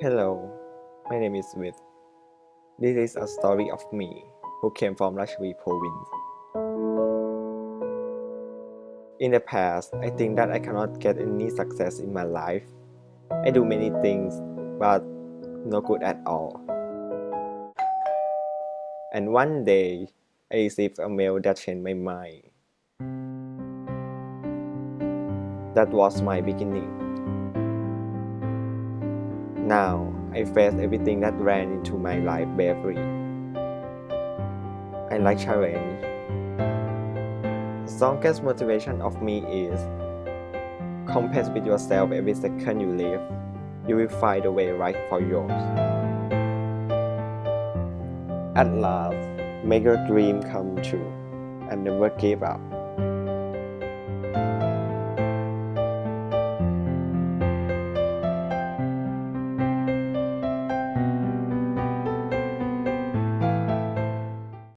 Hello, my name is Smith. This is a story of me who came from Rajvi province. In the past, I think that I cannot get any success in my life. I do many things, but no good at all. And one day, I received a mail that changed my mind. That was my beginning. Now, I face everything that ran into my life bravely. I like challenge. The strongest motivation of me is compete with yourself every second you live. You will find a way right for yours. At last, make your dream come true and never give up.